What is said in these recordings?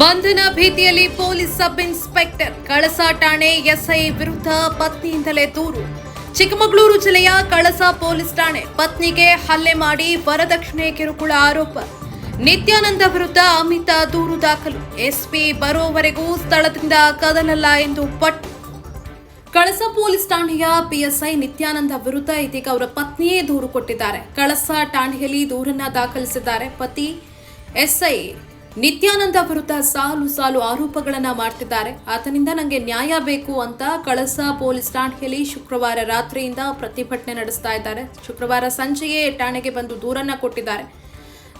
ಬಂಧನ ಭೀತಿಯಲ್ಲಿ police sub inspector Kalasa ಠಾಣೆ ಎಸ್ಐ ವಿರುದ್ಧ ಪತ್ನಿಯಿಂದಲೇ ದೂರು. ಚಿಕ್ಕಮಗಳೂರು ಜಿಲ್ಲೆಯ ಕಳಸಾ ಪೊಲೀಸ್ ಠಾಣೆ ಪತ್ನಿಗೆ ಹಲ್ಲೆ ಮಾಡಿ ವರದಕ್ಷಿಣೆ ಕಿರುಕುಳ ಆರೋಪ. ನಿತ್ಯಾನಂದ ವಿರುದ್ಧ ಅಮಿತ ದೂರು ದಾಖಲು. ಎಸ್ಪಿ ಬರೋವರೆಗೂ ಸ್ಥಳದಿಂದ ಕದಲಲ್ಲ ಎಂದು ಪಟ್ಟು ಕಳಸ ಪೊಲೀಸ್ ಠಾಣೆಯ ಪಿಎಸ್ಐ ನಿತ್ಯಾನಂದ ವಿರುದ್ಧ ಇದೀಗ ಅವರ ಪತ್ನಿಯೇ ದೂರು ಕೊಟ್ಟಿದ್ದಾರೆ. ಕಳಸ ಠಾಣೆಯಲ್ಲಿ ದೂರನ್ನ ದಾಖಲಿಸಿದ್ದಾರೆ. ಪತಿ ಎಸ್ಐ ನಿತ್ಯಾನಂದ ವಿರುದ್ಧ ಸಾಲು ಸಾಲು ಆರೋಪಗಳನ್ನ ಮಾಡ್ತಿದ್ದಾರೆ. ಆತನಿಂದ ನನಗೆ ನ್ಯಾಯ ಬೇಕು ಅಂತ ಕಳಸ ಪೊಲೀಸ್ ಠಾಣೆಯಲ್ಲಿ ಶುಕ್ರವಾರ ರಾತ್ರಿಯಿಂದ ಪ್ರತಿಭಟನೆ ನಡೆಸ್ತಾ ಇದ್ದಾರೆ. ಶುಕ್ರವಾರ ಸಂಜೆಯೇ ಠಾಣೆಗೆ ಬಂದು ದೂರನ್ನ ಕೊಟ್ಟಿದ್ದಾರೆ.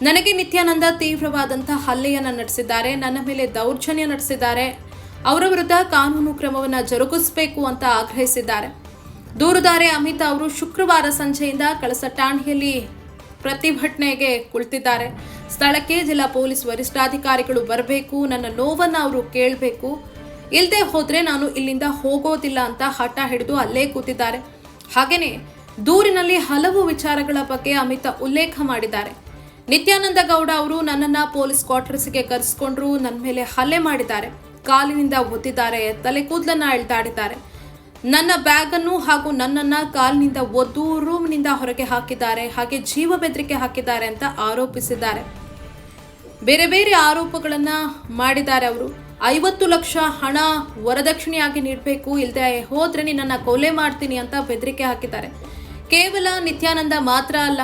ನನಗೆ ನಿತ್ಯಾನಂದ ತೀವ್ರವಾದಂತಹ ಹಲ್ಲೆಯನ್ನ ನಡೆಸಿದ್ದಾರೆ. ನನ್ನ ಮೇಲೆ ದೌರ್ಜನ್ಯ ನಡೆಸಿದ್ದಾರೆ. ಅವರ ವಿರುದ್ಧ ಕಾನೂನು ಕ್ರಮವನ್ನು ಜರುಗಿಸಬೇಕು ಅಂತ ಆಗ್ರಹಿಸಿದ್ದಾರೆ. ದೂರುದಾರೆ ಅಮಿತ್ ಅವರು ಶುಕ್ರವಾರ ಸಂಜೆಯಿಂದ ಕಳಸ ಠಾಣೆಯಲ್ಲಿ ಪ್ರತಿಭಟನೆಗೆ ಕುಳಿತಿದ್ದಾರೆ. ಸ್ಥಳಕ್ಕೆ ಜಿಲ್ಲಾ ಪೊಲೀಸ್ ವರಿಷ್ಠಾಧಿಕಾರಿಗಳು ಬರಬೇಕು, ನನ್ನ ನೋವನ್ನ ಅವರು ಕೇಳಬೇಕು. ಇಲ್ಲದೆ ಹೋದರೆ ನಾನು ಇಲ್ಲಿಂದ ಹೋಗೋದಿಲ್ಲ ಅಂತ ಹಠ ಹಿಡಿದು ಅಲ್ಲೇ ಕೂತಿದ್ದಾರೆ. ಹಾಗೆಯೇ ದೂರಿನಲ್ಲಿ ಹಲವು ವಿಚಾರಗಳ ಬಗ್ಗೆ ಅಮಿತ ಉಲ್ಲೇಖ ಮಾಡಿದ್ದಾರೆ. ನಿತ್ಯಾನಂದ ಗೌಡ ಅವರು ನನ್ನನ್ನ ಪೊಲೀಸ್ ಕ್ವಾರ್ಟರ್ಸ್ಗೆ ಕರೆಸ್ಕೊಂಡ್ರು ನನ್ನ ಮೇಲೆ ಹಲ್ಲೆ ಮಾಡಿದ್ದಾರೆ. ಕಾಲಿನಿಂದ ಒದ್ದಿದ್ದಾರೆ ತಲೆ ಕೂದಲನ್ನ ಎಳ್ದಾಡಿದ್ದಾರೆ. ನನ್ನ ಬ್ಯಾಗ್ ಅನ್ನು ಹಾಗೂ ನನ್ನನ್ನ ಕಾಲಿನಿಂದ ಒದ್ದು ರೂಮ್ನಿಂದ ಹೊರಗೆ ಹಾಕಿದ್ದಾರೆ. ಹಾಗೆ ಜೀವ ಬೆದರಿಕೆ ಹಾಕಿದ್ದಾರೆ ಅಂತ ಆರೋಪಿಸಿದ್ದಾರೆ. ಬೇರೆ ಬೇರೆ ಆರೋಪಗಳನ್ನು ಮಾಡಿದ್ದಾರೆ ಅವರು. ಐವತ್ತು ಲಕ್ಷ ಹಣ ವರದಕ್ಷಿಣೆಯಾಗಿ ನೀಡಬೇಕು ಇಲ್ಲದೆ ಹೋದ್ರೆ ನನ್ನ ಕೊಲೆ ಮಾಡ್ತೀನಿ ಅಂತ ಬೆದರಿಕೆ ಹಾಕಿದ್ದಾರೆ. ಕೇವಲ ನಿತ್ಯಾನಂದ ಮಾತ್ರ ಅಲ್ಲ,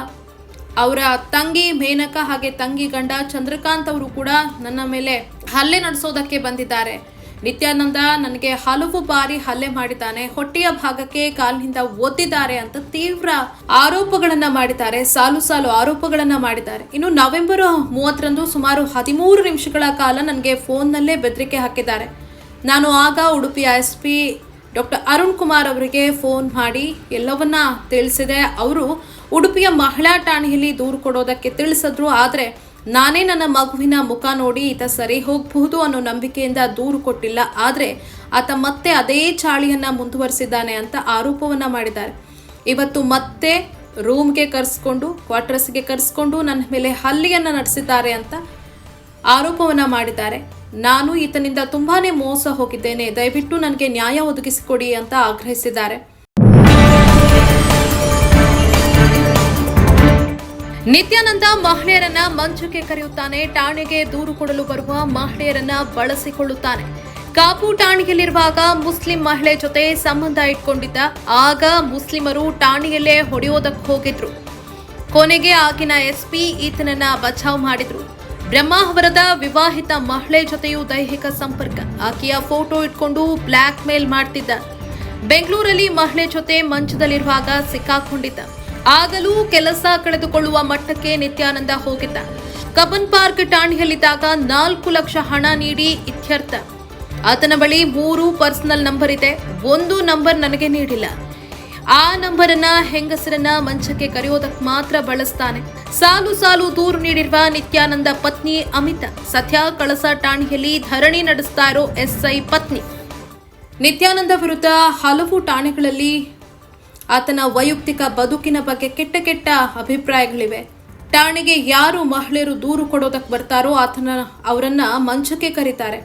ಅವರ ತಂಗಿ ಮೇನಕ ಹಾಗೆ ತಂಗಿ ಗಂಡ ಚಂದ್ರಕಾಂತ್ ಅವರು ಕೂಡ ನನ್ನ ಮೇಲೆ ಹಲ್ಲೆ ನಡೆಸೋದಕ್ಕೆ ಬಂದಿದ್ದಾರೆ. ನಿತ್ಯಾನಂದ ನನಗೆ ಹಲವು ಬಾರಿ ಹಲ್ಲೆ ಮಾಡಿದ್ದಾನೆ. ಹೊಟ್ಟೆಯ ಭಾಗಕ್ಕೆ ಕಾಲಿನಿಂದ ಒದ್ದಿದ್ದಾರೆ ಅಂತ ತೀವ್ರ ಆರೋಪಗಳನ್ನ ಮಾಡಿದ್ದಾರೆ. ಸಾಲು ಸಾಲು ಆರೋಪಗಳನ್ನ ಮಾಡಿದ್ದಾರೆ. ಇನ್ನು ನವೆಂಬರ್ ಮೂವತ್ತರಂದು ಸುಮಾರು ಹದಿಮೂರು ನಿಮಿಷಗಳ ಕಾಲ ನನಗೆ ಫೋನ್ನಲ್ಲೇ ಬೆದರಿಕೆ ಹಾಕಿದ್ದಾರೆ. ನಾನು ಆಗ Udupi S P doctor Arun Kumar ಅವರಿಗೆ ಫೋನ್ ಮಾಡಿ ಎಲ್ಲವನ್ನ ತಿಳಿಸಿದೆ. ಅವರು ಉಡುಪಿಯ ಮಹಿಳಾ ಠಾಣೆಯಲ್ಲಿ ದೂರು ಕೊಡೋದಕ್ಕೆ ತಿಳಿಸಿದ್ರು. ಆದರೆ ನಾನೇ ನನ್ನ ಮಗುವಿನ ಮುಖ ನೋಡಿ ಈತ ಸರಿ ಹೋಗಬಹುದು ಅನ್ನೋ ನಂಬಿಕೆಯಿಂದ ದೂರು ಕೊಟ್ಟಿಲ್ಲ. ಆದರೆ ಆತ ಮತ್ತೆ ಅದೇ ಚಾಳಿಯನ್ನ ಮುಂದುವರಿಸಿದ್ದಾನೆ ಅಂತ ಆರೋಪವನ್ನ ಮಾಡಿದ್ದಾರೆ. ಇವತ್ತು ಮತ್ತೆ ರೂಮ್ಗೆ ಕರೆಸ್ಕೊಂಡು, ಕ್ವಾರ್ಟರ್ಸ್ಗೆ ಕರೆಸ್ಕೊಂಡು ನನ್ನ ಮೇಲೆ ಹಲ್ಲಿಯನ್ನು ನಡೆಸಿದ್ದಾರೆ ಅಂತ ಆರೋಪವನ್ನ ಮಾಡಿದ್ದಾರೆ. ನಾನು ಈತನಿಂದ ತುಂಬಾನೇ ಮೋಸ ಹೋಗಿದ್ದೇನೆ. ದಯವಿಟ್ಟು ನನಗೆ ನ್ಯಾಯ ಒದಗಿಸಿಕೊಡಿ ಅಂತ ಆಗ್ರಹಿಸಿದ್ದಾರೆ. ನಿತ್ಯಾನಂದ ಮಹಿಳೆಯರನ್ನ ಮಂಚಕ್ಕೆ ಕರೆಯುತ್ತಾನೆ. ಠಾಣೆಗೆ ದೂರು ಕೊಡಲು ಬರುವ ಮಹಿಳೆಯರನ್ನ ಬಳಸಿಕೊಳ್ಳುತ್ತಾನೆ. ಕಾಪು ಠಾಣೆಯಲ್ಲಿರುವಾಗ ಮುಸ್ಲಿಂ ಮಹಿಳೆ ಜೊತೆ ಸಂಬಂಧ ಇಟ್ಕೊಂಡಿದ್ದ. ಆಗ ಮುಸ್ಲಿಮರು ಠಾಣೆಯಲ್ಲೇ ಹೊಡೆಯೋದಕ್ಕೆ ಹೋಗಿದ್ರು. ಕೊನೆಗೆ ಆಗಿನ ಎಸ್ಪಿ ಈತನನ್ನ ಬಚಾವ್ ಮಾಡಿದ್ರು. ಬ್ರಹ್ಮಾವರದ ವಿವಾಹಿತ ಮಹಿಳೆ ಜೊತೆಯೂ ದೈಹಿಕ ಸಂಪರ್ಕ. ಆಕೆಯ ಫೋಟೋ ಇಟ್ಕೊಂಡು ಬ್ಲ್ಯಾಕ್ ಮೇಲ್ ಮಾಡ್ತಿದ್ದ. ಬೆಂಗಳೂರಲ್ಲಿ ಮಹಿಳೆ ಜೊತೆ ಮಂಚದಲ್ಲಿರುವಾಗ ಸಿಕ್ಕಾಕೊಂಡಿದ್ದ. ಆಗಲೂ ಕೆಲಸ ಕಳೆದುಕೊಳ್ಳುವ ಮಟ್ಟಕ್ಕೆ ನಿತ್ಯಾನಂದ ಹೋಗಿದ್ದ. ಕಬನ್ ಪಾರ್ಕ್ ಠಾಣೆಯಲ್ಲಿದ್ದಾಗ ನಾಲ್ಕು ಲಕ್ಷ ಹಣ ನೀಡಿ ಇತ್ಯರ್ಥ. ಆತನ ಬಳಿ ಮೂರು ಪರ್ಸನಲ್ ನಂಬರ್ ಇದೆ. ಒಂದು ನಂಬರ್ ನನಗೆ ನೀಡಿಲ್ಲ. ಆ ನಂಬರನ್ನ ಹೆಂಗಸರನ್ನ ಮಂಚಕ್ಕೆ ಕರೆಯೋದಕ್ಕೆ ಮಾತ್ರ ಬಳಸ್ತಾನೆ. ಸಾಲು ಸಾಲು ದೂರು ನೀಡಿರುವ ನಿತ್ಯಾನಂದ ಪತ್ನಿ ಅಮಿತ. ಸದ್ಯ ಕಳಸ ಠಾಣೆಯಲ್ಲಿ ಧರಣಿ ನಡೆಸ್ತಾ ಇರೋ ಎಸ್ಐ ಪತ್ನಿ. ನಿತ್ಯಾನಂದ ವಿರುದ್ಧ ಹಲವು ಠಾಣೆಗಳಲ್ಲಿ ಆತನ ವೈಯಕ್ತಿಕ ಬದುಕಿನ ಬಗ್ಗೆ ಕೆಟ್ಟ ಕೆಟ್ಟ ಅಭಿಪ್ರಾಯಗಳಿವೆ. ಠಾಣೆಗೆ ಯಾರು ಮಹಿಳೆಯರು ದೂರು ಕೊಡೋದಕ್ಕೆ ಬರ್ತಾರೋ ಆತನ ಅವರನ್ನ ಮಂಚಕ್ಕೆ ಕರೀತಾರೆ.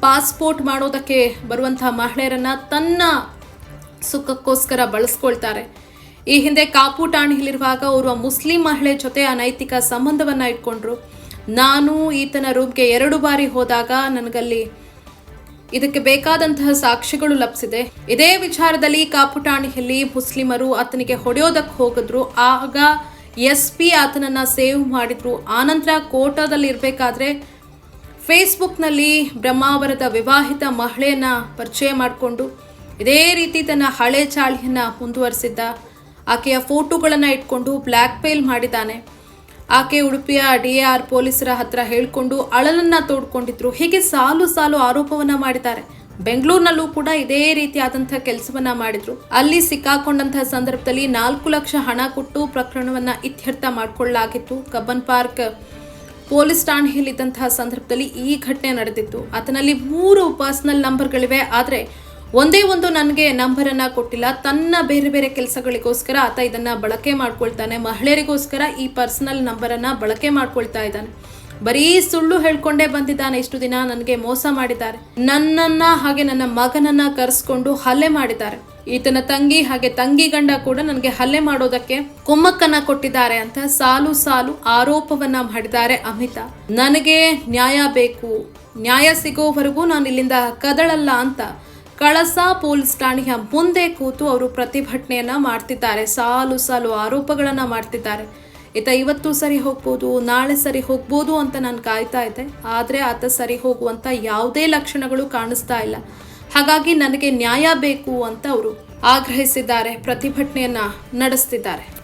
ಪಾಸ್ಪೋರ್ಟ್ ಮಾಡೋದಕ್ಕೆ ಬರುವಂತಹ ಮಹಿಳೆಯರನ್ನ ತನ್ನ ಸುಖಕ್ಕೋಸ್ಕರ ಬಳಸ್ಕೊಳ್ತಾರೆ. ಈ ಹಿಂದೆ ಕಾಪು ಠಾಣೆಯಲ್ಲಿರುವಾಗ ಓರ್ವ ಮುಸ್ಲಿಂ ಮಹಿಳೆ ಜೊತೆ ಅನೈತಿಕ ಸಂಬಂಧವನ್ನ ಇಟ್ಕೊಂಡ್ರು. ನಾನು ಈತನ ರೂಮ್ಗೆ ಎರಡು ಬಾರಿ ಹೋದಾಗ ನನಗಲ್ಲಿ ಇದಕ್ಕೆ ಬೇಕಾದಂತಹ ಸಾಕ್ಷಿಗಳು ಲಭಿಸಿದೆ. ಇದೇ ವಿಚಾರದಲ್ಲಿ ಕಾಪುಟಾಣಿಯಲ್ಲಿ ಮುಸ್ಲಿಮರು ಆತನಿಗೆ ಹೊಡೆಯೋದಕ್ಕೆ ಹೋಗಿದ್ರು. ಆಗ ಎಸ್ ಪಿ ಆತನನ್ನ ಸೇವ್ ಮಾಡಿದ್ರು. ಆನಂತರ ಕೋಟಾದಲ್ಲಿ ಇರಬೇಕಾದ್ರೆ ಫೇಸ್ಬುಕ್ನಲ್ಲಿ ಬ್ರಹ್ಮಾವರದ ವಿವಾಹಿತ ಮಹಿಳೆಯನ್ನ ಪರಿಚಯ ಮಾಡಿಕೊಂಡು ಇದೇ ರೀತಿ ತನ್ನ ಹಳೆ ಚಾಳಿಯನ್ನು ಮುಂದುವರಿಸಿದ್ದ. ಆಕೆಯ ಫೋಟೋಗಳನ್ನು ಇಟ್ಕೊಂಡು ಬ್ಲ್ಯಾಕ್ ಮೇಲ್ ಮಾಡಿದ್ದಾನೆ. ಆಕೆ ಉಡುಪಿಯ ಡಿ ಆರ್ ಪೊಲೀಸರ ಹತ್ರ ಹೇಳಿಕೊಂಡು ಅಳಲನ್ನ ತೋಡ್ಕೊಂಡಿದ್ರು. ಹೀಗೆ ಸಾಲು ಸಾಲು ಆರೋಪವನ್ನ ಮಾಡಿದ್ದಾರೆ. ಬೆಂಗಳೂರಿನಲ್ಲೂ ಕೂಡ ಇದೇ ರೀತಿಯಾದಂತಹ ಕೆಲಸವನ್ನ ಮಾಡಿದ್ರು. ಅಲ್ಲಿ ಸಿಕ್ಕಾಕೊಂಡಂತಹ ಸಂದರ್ಭದಲ್ಲಿ ನಾಲ್ಕು ಲಕ್ಷ ಹಣ ಕೊಟ್ಟು ಪ್ರಕರಣವನ್ನ ಇತ್ಯರ್ಥ ಮಾಡಿಕೊಳ್ಳಲಾಗಿತ್ತು. ಕಬ್ಬನ್ ಪಾರ್ಕ್ ಪೊಲೀಸ್ ಠಾಣೆಯಲ್ಲಿದ್ದಂತಹ ಸಂದರ್ಭದಲ್ಲಿ ಈ ಘಟನೆ ನಡೆದಿತ್ತು. ಆತನಲ್ಲಿ ಮೂರು ಪರ್ಸನಲ್ ನಂಬರ್ಗಳಿವೆ. ಆದರೆ ಒಂದೇ ಒಂದು ನನಗೆ ನಂಬರನ್ನ ಕೊಟ್ಟಿಲ್ಲ. ತನ್ನ ಬೇರೆ ಬೇರೆ ಕೆಲಸಗಳಿಗೋಸ್ಕರ ಆತ ಇದನ್ನ ಬಳಕೆ ಮಾಡ್ಕೊಳ್ತಾನೆ. ಮಹಿಳೆಯರಿಗೋಸ್ಕರ ಈ ಪರ್ಸನಲ್ ನಂಬರನ್ನ ಬಳಕೆ ಮಾಡ್ಕೊಳ್ತಾ ಇದ್ದಾನೆ. ಬರೀ ಸುಳ್ಳು ಹೇಳ್ಕೊಂಡೇ ಬಂದಿದ್ದಾನೆ ಇಷ್ಟು ದಿನ ನನಗೆ ಮೋಸ ಮಾಡಿದ್ದಾರೆ. ನನ್ನನ್ನ ಹಾಗೆ ನನ್ನ ಮಗನನ್ನ ಕರೆಸ್ಕೊಂಡು ಹಲ್ಲೆ ಮಾಡಿದ್ದಾರೆ. ಈತನ ತಂಗಿ ಹಾಗೆ ತಂಗಿ ಗಂಡ ಕೂಡ ನನಗೆ ಹಲ್ಲೆ ಮಾಡೋದಕ್ಕೆ ಕುಮ್ಮಕ್ಕನ್ನ ಕೊಟ್ಟಿದ್ದಾರೆ ಅಂತ ಸಾಲು ಸಾಲು ಆರೋಪವನ್ನ ಮಾಡಿದ್ದಾರೆ ಅಮಿತಾ. ನನಗೆ ನ್ಯಾಯ ಬೇಕು. ನ್ಯಾಯ ಸಿಗೋವರೆಗೂ ನಾನು ಇಲ್ಲಿಂದ ಕದಳಲ್ಲ ಅಂತ ಕಳಸ ಪೊಲೀಸ್ ಠಾಣೆಯ ಮುಂದೆ ಕೂತು ಅವರು ಪ್ರತಿಭಟನೆಯನ್ನ ಮಾಡ್ತಿದ್ದಾರೆ. ಸಾಲು ಸಾಲು ಆರೋಪಗಳನ್ನ ಮಾಡ್ತಿದ್ದಾರೆ. ಈತ ಇವತ್ತು ಸರಿ ಹೋಗ್ಬೋದು, ನಾಳೆ ಸರಿ ಹೋಗ್ಬೋದು ಅಂತ ನಾನು ಕಾಯ್ತಾ ಇದ್ದೆ. ಆದರೆ ಆತ ಸರಿ ಹೋಗುವಂಥ ಯಾವುದೇ ಲಕ್ಷಣಗಳು ಕಾಣಿಸ್ತಾ ಇಲ್ಲ. ಹಾಗಾಗಿ ನನಗೆ ನ್ಯಾಯ ಬೇಕು ಅಂತ ಅವರು ಆಗ್ರಹಿಸಿದ್ದಾರೆ, ಪ್ರತಿಭಟನೆಯನ್ನ ನಡೆಸ್ತಿದ್ದಾರೆ.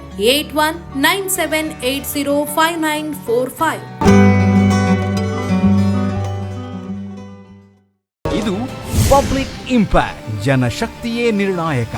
Eight one nine seven eight zero five nine four five. ಇದು ಪಬ್ಲಿಕ್ ಇಂಪ್ಯಾಕ್ಟ್, ಜನಶಕ್ತಿಯೇ ನಿರ್ಣಾಯಕ.